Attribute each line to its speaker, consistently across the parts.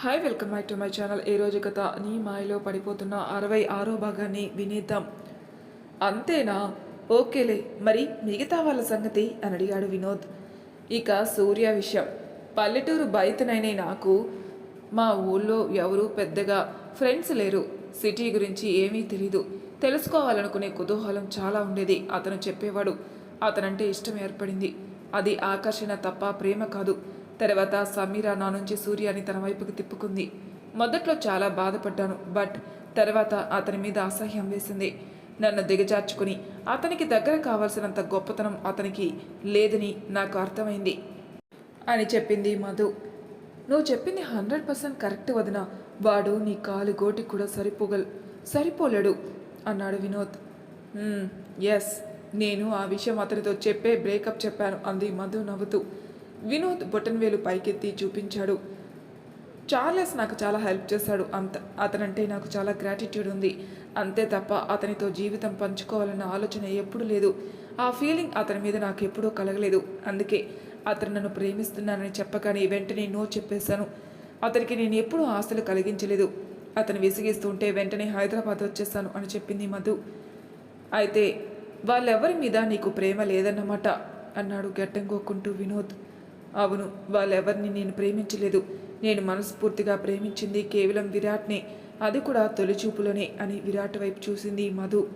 Speaker 1: Hi welcome back to my channel ఈ రోజు కథ నీ మాయలో పడిపోతున్న అరవై ఆరో భాగాన్ని వినేద్దాం. అంతేనా? ఓకేలే మరి మిగతా వాళ్ళ సంగతి అని అడిగాడు వినోద్. ఇక సూర్య విషయం. పల్లెటూరు బయటనైనా నాకు. మా ఊళ్ళో ఎవరు పెద్దగా ఫ్రెండ్స్ లేరు. సిటీ గురించి ఏమీ తెలీదు. తెలుసుకోవాలనుకునే కుతూహలం చాలా ఉండేది. అతను చెప్పేవాడు అతనంటే ఇష్టం ఏర్పడింది. అది ఆకర్షణ తప్ప ప్రేమ కాదు. తర్వాత సమీర నా నుంచి సూర్యాని తన వైపుకి తిప్పుకుంది. మొదట్లో చాలా బాధపడ్డాను బట్ తర్వాత అతని మీద అసహ్యం వేసింది. నన్ను దిగజార్చుకుని అతనికి దగ్గర కావాల్సినంత గొప్పతనం అతనికి లేదని నాకు అర్థమైంది అని చెప్పింది మధు. నువ్వు చెప్పింది హండ్రెడ్ పర్సెంట్ కరెక్ట్ వదిన వాడు నీ కాలు గోటి కూడా సరిపోగల్ సరిపోలేడు అన్నాడు వినోద్. ఎస్ నేను ఆ విషయం అతనితో చెప్పే బ్రేకప్ చెప్పాను అంది మధు నవ్వుతూ. వినోద్ బొటన్వేలు పైకెత్తి చూపించాడు. చార్లెస్ నాకు చాలా హెల్ప్ చేశాడు. అంత అతనంటే నాకు చాలా గ్రాటిట్యూడ్ ఉంది. అంతే తప్ప అతనితో జీవితం పంచుకోవాలన్న ఆలోచన ఎప్పుడూ లేదు. ఆ ఫీలింగ్ అతని మీద నాకు ఎప్పుడూ కలగలేదు. అందుకే అతను నన్ను ప్రేమిస్తున్నానని చెప్పగానే వెంటనే నో చెప్పేశాను. అతనికి నేను ఎప్పుడూ ఆశలు కలిగించలేదు. అతను విసిగిస్తుంటే వెంటనే హైదరాబాద్ వచ్చేస్తాను అని చెప్పింది మధు. అయితే వాళ్ళెవరి మీద నీకు ప్రేమ లేదన్నమాట? అన్నాడు గట్టంగోక్కుంటూ వినోద్. అవును వాళ్ళెవరిని నేను ప్రేమించలేదు. నేను మనస్ఫూర్తిగా ప్రేమించింది కేవలం విరాట్నే. అది కూడా తొలిచూపులోనే అని విరాట్ వైపు చూసింది మధు.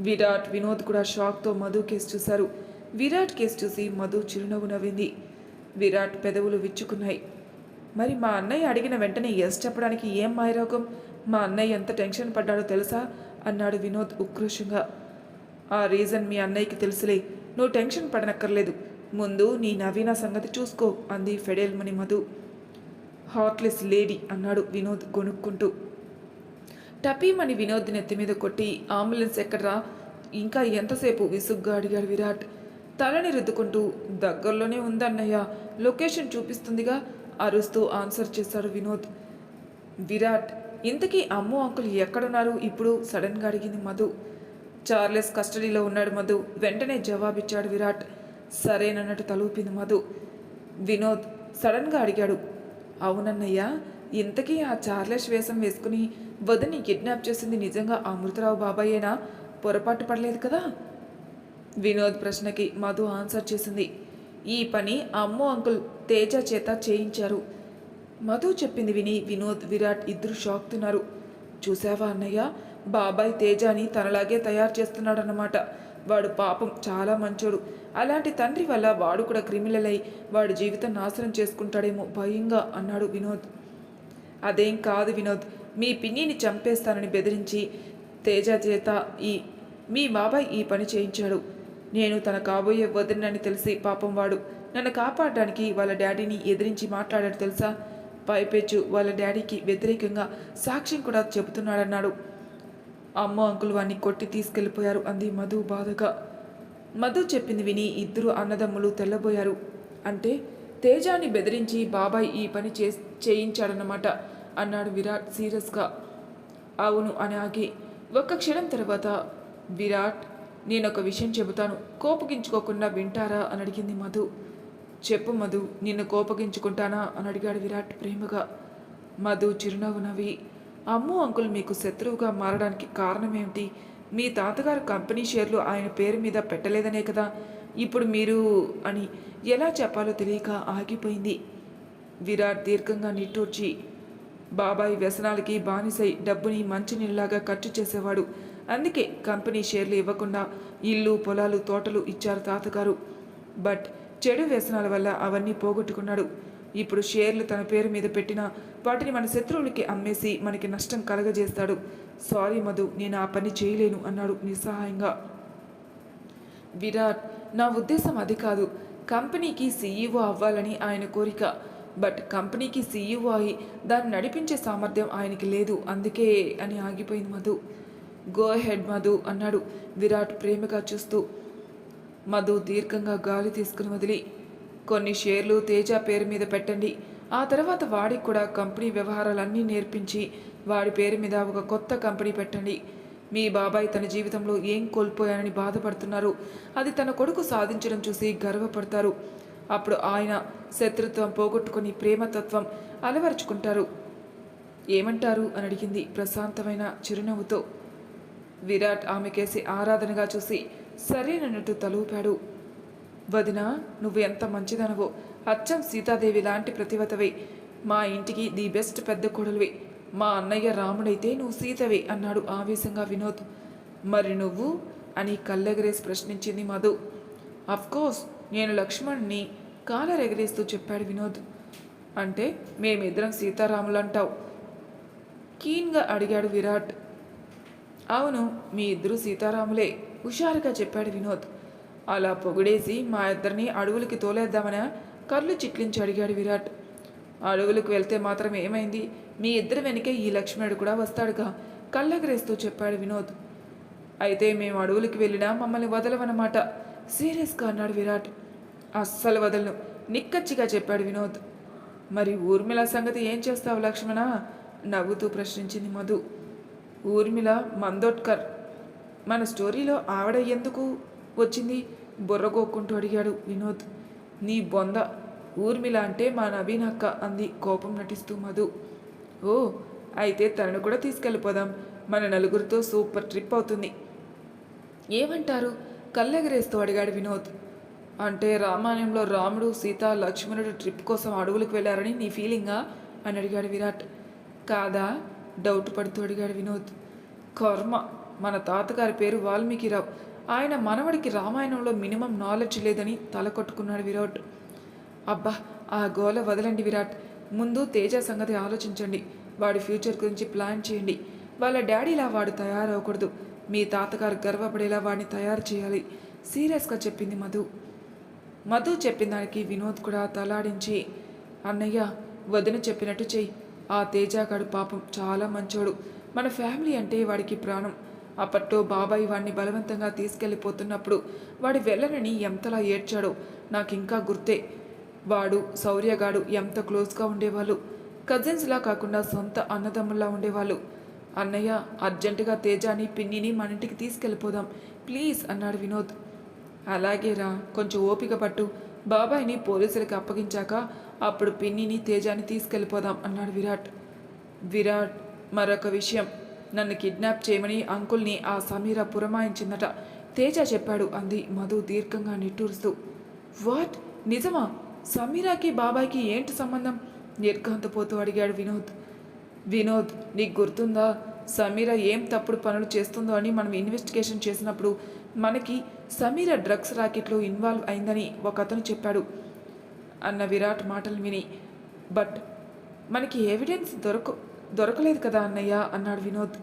Speaker 1: విరాట్ వినోద్ కూడా షాక్తో మధు కేసు చూశారు. విరాట్ కేసు చూసి మధు చిరునవ్వు నవ్వింది. విరాట్ పెదవులు విచ్చుకున్నాయి. మరి మా అన్నయ్య అడిగిన వెంటనే ఎస్ చెప్పడానికి ఏం మాయరోగం? మా అన్నయ్య ఎంత టెన్షన్ పడ్డాడో తెలుసా? అన్నాడు వినోద్ ఉక్రోషంగా. ఆ రీజన్ మీ అన్నయ్యకి తెలుసులే. నువ్వు టెన్షన్ పడనక్కర్లేదు. ముందు నీ నవీన సంగతి చూసుకో అంది ఫెడేల్మని మధు హార్ట్లెస్ లేడీ అన్నాడు వినోద్ గొనుక్కుంటూ టపీమని వినోద్ నెత్తి మీద కొట్టి అంబులెన్స్ ఎక్కడరా? ఇంకా ఎంతసేపు? విసుగ్గా అడిగాడు విరాట్. తలని రుద్దుకుంటూ దగ్గరలోనే ఉందన్నయ్య లొకేషన్ చూపిస్తుందిగా? అరుస్తూ ఆన్సర్ చేశాడు వినోద్. విరాట్ ఇంతకీ అమ్ము అంకుల్ ఎక్కడున్నారు? ఇప్పుడు సడన్గా అడిగింది మధు. చార్లెస్ కస్టడీలో ఉన్నాడు మధు. వెంటనే జవాబిచ్చాడు విరాట్. సరేనన్నట్టు తలూపింది మధు. వినోద్ సడన్గా అడిగాడు అవునన్నయ్య ఇంతకీ ఆ చార్లెస్ వేషం వేసుకుని వదిని కిడ్నాప్ చేసింది నిజంగా అమృతరావు బాబాయేనా? పొరపాటు పడలేదు కదా? వినోద్ ప్రశ్నకి మధు ఆన్సర్ చేసింది ఈ పని అమ్మో అంకుల్ తేజ చేత చేయించారు. మధు చెప్పింది విని వినోద్ విరాట్ ఇద్దరు షాక్తున్నారు చూసావా అన్నయ్య బాబాయ్ తేజాని తనలాగే తయారు చేస్తున్నాడన్నమాట. వాడు పాపం చాలా మంచోడు. అలాంటి తండ్రి వల్ల వాడు కూడా క్రిమినల్ అయి జీవితం నాశనం చేసుకుంటాడేమో భయంగా అన్నాడు వినోద్. అదేం కాదు వినోద్ మీ పిన్నిని చంపేస్తానని బెదిరించి తేజ చేత ఈ మీ బాబాయ్ ఈ పని చేయించాడు. నేను తన కాబోయే వదినని తెలిసి పాపం వాడు. నన్ను కాపాడడానికి వాళ్ళ డాడీని ఎదిరించి మాట్లాడాడు తెలుసా? పైపెచ్చు వాళ్ళ డాడీకి వ్యతిరేకంగా సాక్ష్యం కూడా చెబుతున్నాడన్నాడు. అమ్మ అంకుల్ వాణ్ణి కొట్టి తీసుకెళ్ళిపోయారు అంది మధు బాధగా. మధు చెప్పింది విని ఇద్దరు అన్నదమ్ములు తెల్లబోయారు. అంటే తేజాన్ని బెదిరించి బాబాయ్ ఈ పని చే చేయించాడన్నమాట అన్నాడు విరాట్ సీరియస్గా. అవును అని ఆగి. ఒక్క క్షణం తర్వాత విరాట్ నేను ఒక విషయం చెబుతాను. కోపగించుకోకుండా వింటారా అని అడిగింది మధు. చెప్పు మధు నిన్ను కోపగించుకుంటానా అని అడిగాడు విరాట్ ప్రేమగా. మధు చిరునవ్వు నవ్వి అమ్ము అంకుల్ మీకు శత్రువుగా మారడానికి కారణమేమిటి? మీ తాతగారు కంపెనీ షేర్లు ఆయన పేరు మీద పెట్టలేదనే కదా. ఇప్పుడు మీరు అని ఎలా చెప్పాలో తెలియక ఆగిపోయింది. విరాట్ దీర్ఘంగా నిట్టూర్చి బాబాయ్ వ్యసనాలకి బానిసై డబ్బుని మంచినీళ్ళలాగా ఖర్చు చేసేవాడు. అందుకే కంపెనీ షేర్లు ఇవ్వకుండా ఇల్లు పొలాలు తోటలు ఇచ్చారు తాతగారు. బట్ చెడు వ్యసనాల వల్ల అవన్నీ పోగొట్టుకున్నాడు. ఇప్పుడు షేర్లు తన పేరు మీద పెట్టిన వాటిని మన శత్రువులకి అమ్మేసి మనకి నష్టం కలగజేస్తాడు. సారీ మధు నేను ఆ పని చేయలేను అన్నాడు నిస్సహాయంగా. విరాట్ నా ఉద్దేశం అది కాదు. కంపెనీకి సీఈఓ అవ్వాలని ఆయన కోరిక. బట్ కంపెనీకి సీఈఓ అయి దాన్ని నడిపించే సామర్థ్యం ఆయనకి లేదు. అందుకే అని ఆగిపోయింది మధు. గో హెడ్ మధు అన్నాడు విరాట్ ప్రేమగా చూస్తూ. మధు దీర్ఘంగా గాలి తీసుకుని వదిలి కొన్ని షేర్లు తేజ పేరు మీద పెట్టండి. ఆ తర్వాత వాడికి కూడా కంపెనీ వ్యవహారాలన్నీ నేర్పించి వాడి పేరు మీద ఒక కొత్త కంపెనీ పెట్టండి. మీ బాబాయ్ తన జీవితంలో ఏం కోల్పోయానని బాధపడుతున్నారు. అది తన కొడుకు సాధించడం చూసి గర్వపడతారు. అప్పుడు ఆయన శత్రుత్వం పోగొట్టుకుని ప్రేమతత్వం అలవరుచుకుంటారు. ఏమంటారు? అని అడిగింది ప్రశాంతమైన చిరునవ్వుతో. విరాట్ ఆమెకేసి ఆరాధనగా చూసి సరేనన్నట్టు తలూపాడు. వదిన నువ్వు ఎంత మంచిదనవో. అచ్చం సీతాదేవి లాంటి ప్రతివతవే మా ఇంటికి ది బెస్ట్ పెద్ద కొడలువే. మా అన్నయ్య రాముడైతే నువ్వు సీతవే అన్నాడు ఆవేశంగా వినోద్. మరి నువ్వు? అని కళ్ళెగరేసి ప్రశ్నించింది మధు. అఫ్కోర్స్ నేను లక్ష్మణ్ని కాలరెగరేస్తూ చెప్పాడు వినోద్. అంటే మేమిద్దరం సీతారాములు అంటావు కీన్గా అడిగాడు విరాట్. అవును మీ ఇద్దరు సీతారాములే హుషారుగా చెప్పాడు వినోద్. అలా పొగిడేసి మా ఇద్దరిని అడవులకి తోలేద్దామనా కళ్ళు చిట్లించి అడిగాడు విరాట్. అడవులకు వెళ్తే మాత్రం ఏమైంది? మీ ఇద్దరి వెనకే ఈ లక్ష్మణుడు కూడా వస్తాడుగా? కళ్ళగరేస్తూ చెప్పాడు వినోద్. అయితే మేము అడవులకి వెళ్ళినా మమ్మల్ని వదలవన్నమాట. సీరియస్గా అన్నాడు విరాట్. అస్సలు వదలను. నిక్కచ్చిగా చెప్పాడు వినోద్. మరి ఊర్మిళ సంగతి ఏం చేస్తావు లక్ష్మణ? నవ్వుతూ ప్రశ్నించింది మధు. ఊర్మిళ మందోట్కర్. మన స్టోరీలో ఆవిడ ఎందుకు? వచ్చింది. బుర్రగోక్కుంటూ అడిగాడు వినోద్. నీ బొంద ఊర్మిళ అంటే మా నవీన్ అక్క అంది కోపం నటిస్తూ మధు. ఓ అయితే తనను కూడా తీసుకెళ్ళిపోదాం. మన నలుగురితో సూపర్ ట్రిప్ అవుతుంది. ఏమంటారు? కళ్ళెగరేస్తూ అడిగాడు వినోద్. అంటే రామాయణంలో రాముడు సీత లక్ష్మణుడు ట్రిప్ కోసం అడవులకు వెళ్ళారని నీ ఫీలింగా? అని అడిగాడు విరాట్. కాదా? డౌట్ పడుతూ అడిగాడు వినోద్. కర్మ. మన తాతగారి పేరు వాల్మీకిరావు. ఆయన మనవడికి రామాయణంలో మినిమం నాలెడ్జ్ లేదని తల కొట్టుకున్నాడు విరాట్. అబ్బా ఆ గోల వదలండి విరాట్. ముందు తేజ సంగతి ఆలోచించండి. వాడి ఫ్యూచర్ గురించి ప్లాన్ చేయండి. వాళ్ళ డాడీలా వాడు తయారవకూడదు మీ తాతగారు గర్వపడేలా వాడిని తయారు చేయాలి. సీరియస్గా చెప్పింది మధు. మధు చెప్పిన దానికి వినోద్ కూడా తలాడించి అన్నయ్య వదిన చెప్పినట్టు చెయ్యి. ఆ తేజాగాడు పాపం చాలా మంచోడు. మన ఫ్యామిలీ అంటే వాడికి ప్రాణం. అప్పట్లో బాబాయ్ వాడిని బలవంతంగా తీసుకెళ్ళిపోతున్నప్పుడు వాడి వెళ్ళనని ఎంతలా ఏడ్చాడో నాకు ఇంకా గుర్తే. వాడు శౌర్యగాడు ఎంత క్లోజ్గా ఉండేవాళ్ళు. కజిన్స్లా కాకుండా సొంత అన్నదమ్ముల్లా ఉండేవాళ్ళు. అన్నయ్య అర్జెంటుగా తేజాని పిన్నిని మన ఇంటికి తీసుకెళ్ళిపోదాం ప్లీజ్ అన్నాడు వినోద్. అలాగేరా కొంచెం ఓపిక పట్టు. బాబాయ్ని పోలీసులకు అప్పగించాక అప్పుడు పిన్నిని తేజాని తీసుకెళ్ళిపోదాం అన్నాడు విరాట్. విరాట్ మరొక విషయం. నన్ను కిడ్నాప్ చేయమని అంకుల్ని ఆ సమీర పురమాయించిందట. తేజ చెప్పాడు అంది మధు దీర్ఘంగా నిట్టూరుస్తూ. వాట్? నిజమా? సమీరాకి బాబాయ్కి ఏంటి సంబంధం? నిర్ఘాంతపోతూ అడిగాడు వినోద్. వినోద్ నీకు గుర్తుందా? సమీర ఏం తప్పుడు పనులు చేస్తుందో అని మనం ఇన్వెస్టిగేషన్ చేసినప్పుడు మనకి సమీర డ్రగ్స్ రాకెట్లో ఇన్వాల్వ్ అయిందని ఒక అతను చెప్పాడు. అన్న విరాట్ మాటలు విని బట్ మనకి ఎవిడెన్స్ దొరక దొరకలేదు కదా అన్నయ్య అన్నాడు వినోద్.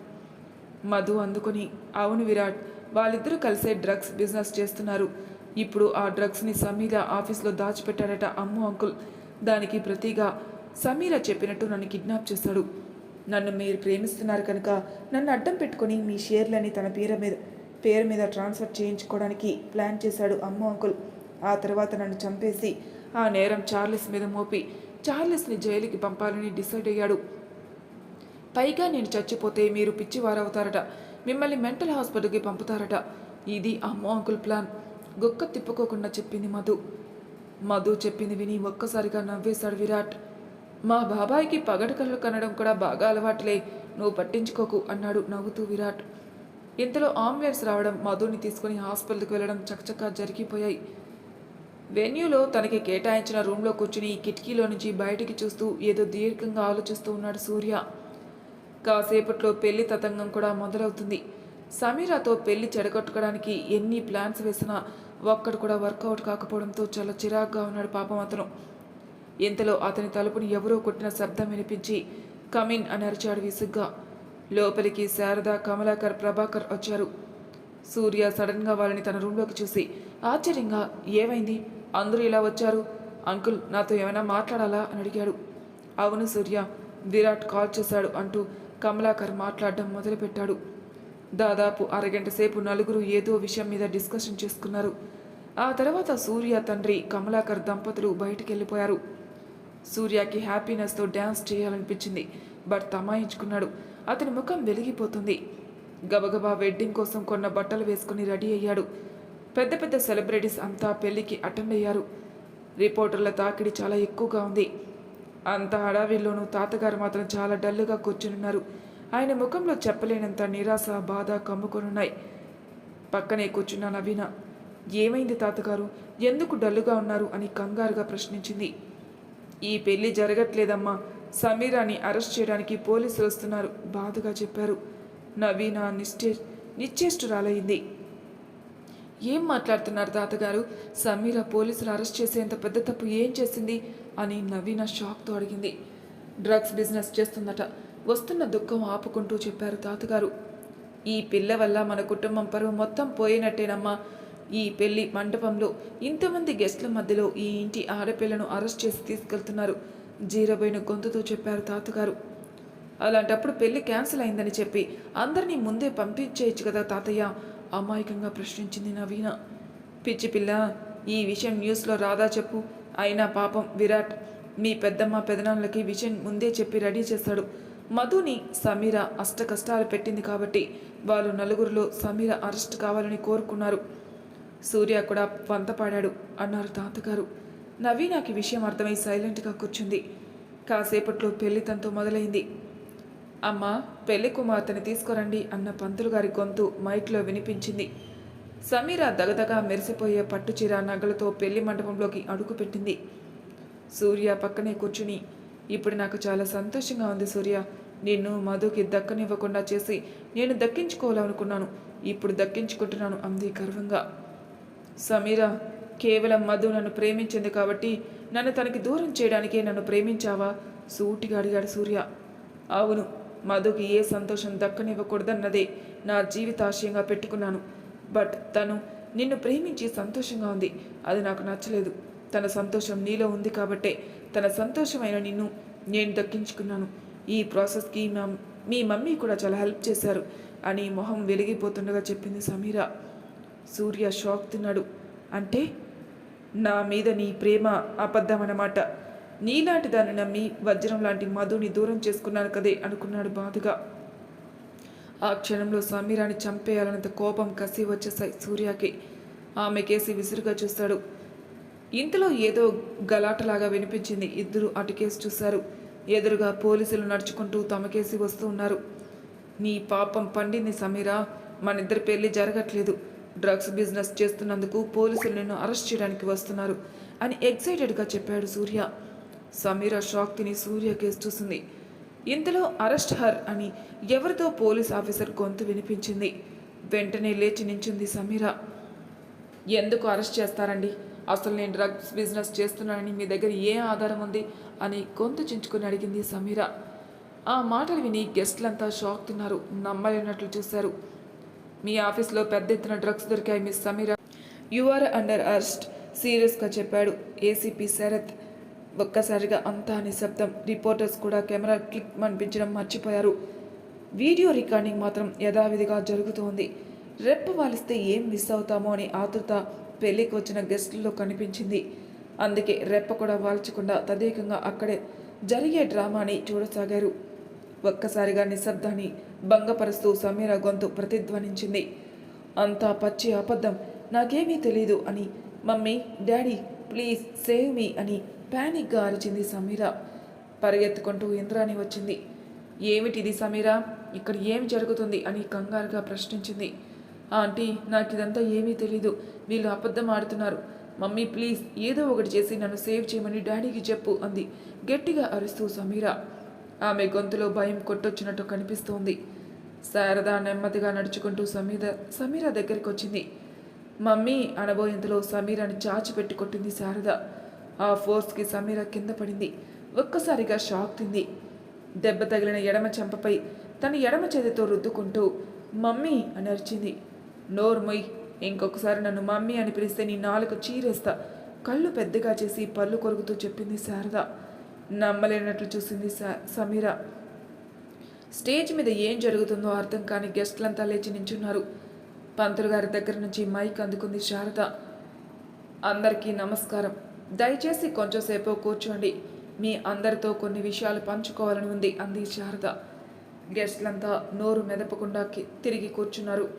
Speaker 1: మధు అందుకొని అవును విరాట్ వాళ్ళిద్దరూ కలిసే డ్రగ్స్ బిజినెస్ చేస్తున్నారు. ఇప్పుడు ఆ డ్రగ్స్ని సమీర ఆఫీస్లో దాచిపెట్టాడట అమ్ము అంకుల్. దానికి ప్రతిగా సమీర చెప్పినట్టు నన్ను కిడ్నాప్ చేశాడు. నన్ను మీరు ప్రేమిస్తున్నారు కనుక నన్ను అడ్డం పెట్టుకొని మీ షేర్లని తన పేరు మీద పేరు మీద ట్రాన్స్ఫర్ చేయించుకోవడానికి ప్లాన్ చేశాడు అమ్ము అంకుల్. ఆ తర్వాత నన్ను చంపేసి ఆ నేరం చార్లెస్ మీద మోపి చార్లెస్ని జైలుకి పంపాలని డిసైడ్ అయ్యాడు. పైగా నేను చచ్చిపోతే మీరు పిచ్చివారవుతారట. మిమ్మల్ని మెంటల్ హాస్పిటల్కి పంపుతారట. ఇది అమ్మో అంకుల్ ప్లాన్. గుక్క తిప్పుకోకుండా చెప్పింది మధు. మధు చెప్పింది విని ఒక్కసారిగా నవ్వేశాడు విరాట్. మా బాబాయికి పగటి కళ్ళు కనడం కూడా బాగా అలవాట్లే. నువ్వు పట్టించుకోకు అన్నాడు నవ్వుతూ విరాట్. ఇంతలో ఆంబులెన్స్ రావడం మధుని తీసుకుని హాస్పిటల్కి వెళ్ళడం చకచకా జరిగిపోయాయి. వెన్యూలో తనకి కేటాయించిన రూమ్లో కూర్చుని కిటికీలో నుంచి బయటికి చూస్తూ ఏదో దీర్ఘంగా ఆలోచిస్తూ ఉన్నాడు సూర్య. కాసేపట్లో పెళ్ళి తతంగం కూడా మొదలవుతుంది. సమీరాతో పెళ్ళి చెడగొట్టుకోవడానికి ఎన్ని ప్లాన్స్ వేసినా ఒక్కడు కూడా వర్కౌట్ కాకపోవడంతో చాలా చిరాగ్గా ఉన్నాడు పాపం అతను. ఇంతలో అతని తలుపుని ఎవరో కొట్టిన శబ్దం వినిపించి కమిన్ అని అరిచాడు విసుగ్గా. లోపలికి శారద కమలాకర్ ప్రభాకర్ వచ్చారు. సూర్య సడన్గా వాళ్ళని తన రూమ్లోకి చూసి ఆశ్చర్యంగా ఏమైంది? అందరూ ఇలా వచ్చారు? అంకుల్ నాతో ఏమైనా మాట్లాడాలా? అని అడిగాడు. అవును సూర్య విరాట్ కాల్ చేశాడు అంటూ కమలాకర్ మాట్లాడడం మొదలుపెట్టాడు. దాదాపు అరగంట సేపు నలుగురు ఏదో విషయం మీద డిస్కషన్ చేసుకున్నారు. ఆ తర్వాత సూర్య తండ్రి కమలాకర్ దంపతులు బయటికి వెళ్ళిపోయారు సూర్యకి హ్యాపీనెస్తో డ్యాన్స్ చేయాలనిపించింది బట్ తమాయించుకున్నాడు. అతని ముఖం వెలిగిపోతుంది. గబగబా వెడ్డింగ్ కోసం కొన్న బట్టలు వేసుకుని రెడీ అయ్యాడు. పెద్ద పెద్ద సెలబ్రిటీస్ అంతా పెళ్ళికి అటెండ్ అయ్యారు. రిపోర్టర్ల తాకిడి చాలా ఎక్కువగా ఉంది. అంత హడావిల్లోనూ తాతగారు మాత్రం చాలా డల్లుగా కూర్చునున్నారు. ఆయన ముఖంలో చెప్పలేనంత నిరాశ బాధ కమ్ముకొనున్నాయి. పక్కనే కూర్చున్న నవీన ఏమైంది తాతగారు? ఎందుకు డల్లుగా ఉన్నారు? అని కంగారుగా ప్రశ్నించింది. ఈ పెళ్ళి జరగట్లేదమ్మా. సమీరాని అరెస్ట్ చేయడానికి పోలీసులు వస్తున్నారు బాధగా చెప్పారు. నవీన నిశ్చే నిశ్చేష్టురాలయ్యింది ఏం మాట్లాడుతున్నారు తాతగారు? సమీర పోలీసులు అరెస్ట్ చేసేంత పెద్ద తప్పు ఏం చేసింది? అని నవీన షాక్తో అడిగింది. డ్రగ్స్ బిజినెస్ చేస్తుందట. వస్తున్న దుఃఖం ఆపుకుంటూ చెప్పారు తాతగారు. ఈ పిల్ల వల్ల మన కుటుంబం పరువు మొత్తం పోయినట్టేనమ్మా. ఈ పెళ్ళి మండపంలో ఇంతమంది గెస్ట్ల మధ్యలో ఈ ఇంటి ఆడపిల్లను అరెస్ట్ చేసి తీసుకెళ్తున్నారు. జీరబోయిన గొంతుతో చెప్పారు తాతగారు. అలాంటప్పుడు పెళ్ళి క్యాన్సిల్ అయిందని చెప్పి అందరినీ ముందే పంపించేయచ్చు కదా తాతయ్య. అమాయకంగా ప్రశ్నించింది నవీన. పిచ్చి పిల్ల ఈ విషయం న్యూస్లో రాదా చెప్పు. అయినా పాపం విరాట్ మీ పెద్దమ్మ పెదనాన్నలకి విషయం ముందే చెప్పి రెడీ చేశాడు మధుని సమీర అష్ట కష్టాలు పెట్టింది కాబట్టి వాళ్ళు నలుగురిలో సమీర అరెస్ట్ కావాలని కోరుకున్నారు. సూర్య కూడా వంతపాడాడు అన్నారు తాతగారు. నవీనాకి విషయం అర్థమై సైలెంట్గా కూర్చుంది. కాసేపట్లో పెళ్ళి తనతో మొదలైంది. అమ్మ పెళ్ళి కుమార్తెని తీసుకురండి అన్న పంతులు గారి గొంతు మైక్లో వినిపించింది. సమీర దగదగా మెరిసిపోయే పట్టుచీర నగలతో పెళ్ళి మండపంలోకి అడుగుపెట్టింది సూర్య పక్కనే కూర్చుని ఇప్పుడు నాకు చాలా సంతోషంగా ఉంది సూర్య. నిన్ను మధుకి దక్కనివ్వకుండా చేసి నేను దక్కించుకోవాలనుకున్నాను. ఇప్పుడు దక్కించుకుంటున్నాను అంది గర్వంగా. సమీర కేవలం మధు నన్ను ప్రేమించింది కాబట్టి నన్ను తనకి దూరం చేయడానికే నన్ను ప్రేమించావా? సూటిగా అడిగాడు సూర్య. అవును మధుకి ఏ సంతోషం దక్కనివ్వకూడదన్నదే నా జీవితాశయంగా పెట్టుకున్నాను. బట్ తను నిన్ను ప్రేమించి సంతోషంగా ఉంది. అది నాకు నచ్చలేదు. తన సంతోషం నీలో ఉంది కాబట్టే తన సంతోషమైన నిన్ను నేను దక్కించుకున్నాను. ఈ ప్రాసెస్కి మా మీ మమ్మీ కూడా చాలా హెల్ప్ చేశారు అని మొహం వెలిగిపోతుండగా చెప్పింది సమీర. సూర్య షాక్ తిన్నాడు. అంటే నా మీద నీ ప్రేమ అబద్ధమన్నమాట. నీలాంటి దాన్ని నమ్మి వజ్రం లాంటి మధుని దూరం చేసుకున్నాను కదే అనుకున్నాడు బాధగా. ఆ క్షణంలో సమీరాని చంపేయాలన్నంత కోపం కసి వచ్చేసాయి సూర్యకి. ఆమె కేసి విసురుగా చూస్తాడు. ఇంతలో ఏదో గలాటలాగా వినిపించింది. ఇద్దరు అటుకేసి చూశారు. ఎదురుగా పోలీసులు నడుచుకుంటూ తమకేసి వస్తూ ఉన్నారు. నీ పాపం పండింది సమీరా. మనిద్దరి పెళ్ళి జరగట్లేదు. డ్రగ్స్ బిజినెస్ చేస్తున్నందుకు పోలీసులు నిన్ను అరెస్ట్ చేయడానికి వస్తున్నారు అని ఎక్సైటెడ్గా చెప్పాడు సూర్య. సమీర షాక్ తిని సూర్య కేసు చూసింది ఇంతలో అరెస్ట్ హర్ అని ఎవరితో పోలీస్ ఆఫీసర్ గొంతు వినిపించింది? వెంటనే లేచి నించుంది సమీర. ఎందుకు అరెస్ట్ చేస్తారండి? అసలు నేను డ్రగ్స్ బిజినెస్ చేస్తున్నానని మీ దగ్గర ఏ ఆధారం ఉంది? అని గొంతు చించుకుని అడిగింది సమీర. ఆ మాటలు విని గెస్ట్లంతా షాక్ తిన్నారు. నమ్మలేనట్లు చూశారు. మీ ఆఫీస్లో పెద్ద ఎత్తున డ్రగ్స్ దొరికాయి miss Sameera. You are under arrest సీరియస్గా చెప్పాడు. ఏసీపీ శరత్. ఒక్కసారిగా అంతా నిశ్శబ్దం రిపోర్టర్స్ కూడా కెమెరా క్లిక్ అనిపించడం మర్చిపోయారు. వీడియో రికార్డింగ్ మాత్రం యథావిధిగా జరుగుతోంది. రెప్పు వాలిస్తే ఏం మిస్ అవుతామో అని ఆతృత పెళ్ళికి వచ్చిన గెస్టుల్లో కనిపించింది. అందుకే రెప్ప కూడా వాల్చకుండా తదేకంగా అక్కడే జరిగే డ్రామాని చూడసాగారు. ఒక్కసారిగా నిశ్శబ్దాన్ని భంగపరుస్తూ సమీర గొంతు ప్రతిధ్వనించింది. అంతా పచ్చి అబద్ధం. నాకేమీ తెలీదు అని mummy daddy please save me అని ప్యానిక్గా అరిచింది సమీర. పరిగెత్తుకుంటూ ఇంద్రాణి వచ్చింది. ఏమిటిది సమీర? ఇక్కడ ఏమి జరుగుతుంది అని కంగారుగా ప్రశ్నించింది. ఆంటీ నాకు ఇదంతా ఏమీ తెలీదు. వీళ్ళు అబద్ధం ఆడుతున్నారు. మమ్మీ ప్లీజ్ ఏదో ఒకటి చేసి నన్ను సేవ్ చేయమని డాడీకి చెప్పు అంది. గట్టిగా అరుస్తూ సమీర. ఆమె గొంతులో భయం కొట్టొచ్చినట్టు కనిపిస్తోంది. శారద నెమ్మదిగా నడుచుకుంటూ సమీర సమీర దగ్గరికి వచ్చింది మమ్మీ అనబోయేంతలో సమీరాని చాచిపెట్టి కొట్టింది శారద. ఆ ఫోర్స్కి సమీర కింద పడింది. ఒక్కసారిగా షాక్ తింది. దెబ్బ తగిలిన ఎడమ చెంపపై తన ఎడమ చేతితో రుద్దుకుంటూ మమ్మీ అని అరిచింది. నోర్మొయ్ ఇంకొకసారి నన్ను మమ్మీ అని పిలిస్తే నీ నాలుగు చీరేస్తా కళ్ళు పెద్దగా చేసి పళ్ళు కొరుకుతూ చెప్పింది శారద. నమ్మలేనట్లు చూసింది స- సమీర. స్టేజ్ మీద ఏం జరుగుతుందో అర్థం కాని గెస్ట్లంతా లేచి నించున్నారు. పంతులు గారి దగ్గర నుంచి మైక్ అందుకుంది శారద. అందరికీ నమస్కారం. దయచేసి కొంచెంసేపు కూర్చోండి. మీ అందరితో కొన్ని విషయాలు పంచుకోవాలని ఉంది అంది శారద. గెస్ట్లంతా నోరు మెదపకుండా తిరిగి కూర్చున్నారు.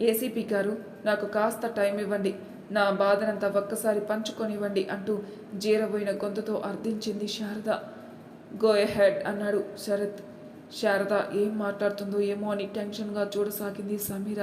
Speaker 1: ఏసీపీ గారు నాకు కాస్త టైం ఇవ్వండి. నా బాధనంతా ఒక్కసారి పంచుకొనివ్వండి అంటూ జీరబోయిన గొంతుతో అర్థించింది శారద. గో హెడ్ అన్నాడు శరత్. శారద ఏం మాట్లాడుతుందో ఏమో అని టెన్షన్గా చూడసాగింది సమీర.